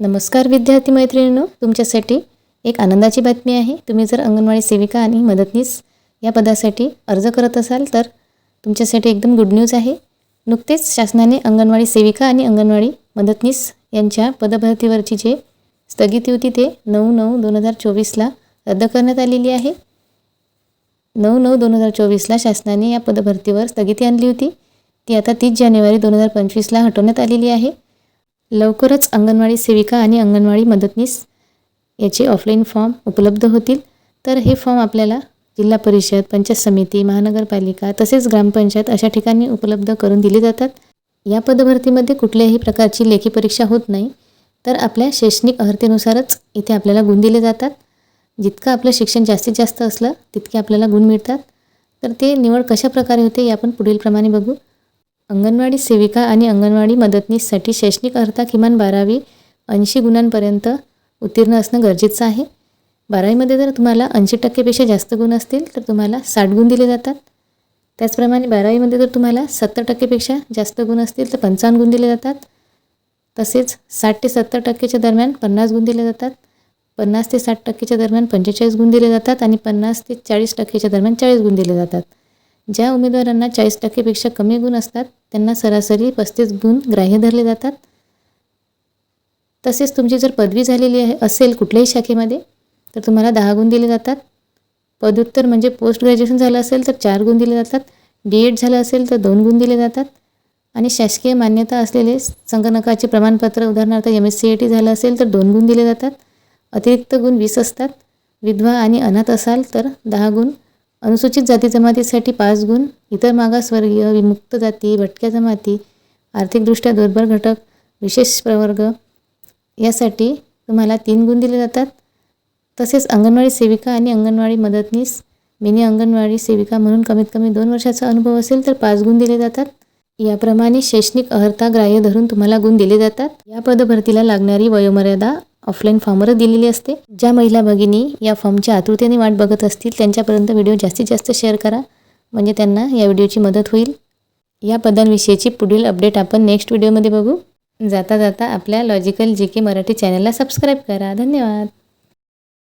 नमस्कार विद्यार्थी मैत्रिणींनो तुमच्यासाठी एक आनंदाची बातमी आहे. तुम्ही जर अंगणवाडी सेविका आणि मदतनीस या पदासाठी अर्ज करत असाल तर तुमच्यासाठी एकदम गुड न्यूज आहे. नुकतेच शासनाने अंगणवाडी सेविका आणि अंगणवाडी मदतनीस यांच्या पदभरतीवरची जे स्थगिती होती ते नऊ नऊ दोन हजार चोवीसला रद्द करण्यात आलेली आहे. नऊ नऊ दोन हजार चोवीसला शासनाने या पदभरतीवर स्थगिती आणली होती. ती आता तीस जानेवारी दोन हजार पंचवीसला हटवण्यात आलेली आहे. लवकरच अंगणवाडी सेविका आणि अंगणवाडी मदतनीस याचे ऑफलाईन फॉर्म उपलब्ध होतील. तर हे फॉर्म आपल्याला जिल्हा परिषद पंचायत समिती महानगरपालिका तसेच ग्रामपंचायत अशा ठिकाणी उपलब्ध करून दिले जातात. या पदभरतीमध्ये कुठल्याही प्रकारची लेखी परीक्षा होत नाही. तर आपल्या शैक्षणिक अर्हतेनुसारच इथे आपल्याला गुण दिले जातात. जितकं आपलं शिक्षण जास्तीत जास्त असलं तितके आपल्याला गुण मिळतात. तर ते निवड कशा प्रकारे होते हे आपण पुढीलप्रमाणे बघू. अंगणवाडी सेविका आणि अंगणवाडी मदतनीससाठी शैक्षणिक अर्हता किमान बारावी ऐंशी गुणांपर्यंत उत्तीर्ण असणं गरजेचं आहे. बारावीमध्ये जर तुम्हाला ऐंशी टक्केपेक्षा जास्त गुण असतील तर तुम्हाला साठ गुण दिले जातात. त्याचप्रमाणे बारावीमध्ये जर तुम्हाला सत्तर टक्केपेक्षा जास्त गुण असतील तर पंचावन्न गुण दिले जातात. तसेच साठ ते सत्तर टक्केच्या दरम्यान पन्नास गुण दिले जातात. पन्नास ते साठ टक्केच्या दरम्यान पंचेचाळीस गुण दिले जातात आणि पन्नास ते चाळीस टक्केच्या दरम्यान चाळीस गुण दिले जातात. ज्या उमेदवारांना चाळीस टक्केपेक्षा कमी गुण असतात त्यांना सरासरी पस्तीस गुण ग्राह्य धरले जातात. तसेच तुमची जर पदवी झालेली आहे असेल कुठल्याही शाखेमध्ये तर तुम्हाला दहा गुण दिले जातात. पदोत्तर म्हणजे पोस्ट ग्रॅज्युएशन झालं असेल तर चार गुण दिले जातात. डी एड झालं असेल तर दोन गुण दिले जातात. आणि शासकीय मान्यता असलेले संगणकाचे प्रमाणपत्र उदाहरणार्थ M S C A T झालं असेल तर दोन गुण दिले जातात. अतिरिक्त गुण वीस असतात. विधवा आणि अनाथ असाल तर दहा गुण अनुसूचित जाती जमातीसाठी पाच गुण इतर मागासवर्गीय विमुक्त जाती भटक्या जमाती आर्थिकदृष्ट्या दुर्बल घटक विशेष प्रवर्ग यासाठी तुम्हाला तीन गुण दिले जातात. तसेच अंगणवाडी सेविका आणि अंगणवाडी मदतनीस मिनी अंगणवाडी सेविका म्हणून कमीत कमी दोन वर्षाचा अनुभव असेल तर पाच गुण दिले जातात. याप्रमाणे शैक्षणिक अर्हता ग्राह्य धरून तुम्हाला गुण दिले जातात. या पदभरतीला लागणारी वयोमर्यादा ऑफलाईन फॉर्मवरच दिलेली असते. ज्या महिला भगिनी या फॉर्मच्या आतुरतेने वाट बघत असतील त्यांच्यापर्यंत व्हिडिओ जास्तीत जास्त शेअर करा. म्हणजे त्यांना या व्हिडिओची मदत होईल. या पदांविषयीची पुढील अपडेट आपण नेक्स्ट व्हिडिओमध्ये बघू. जाता जाता आपल्या लॉजिकल जी के मराठी चॅनलला सबस्क्राईब करा. धन्यवाद.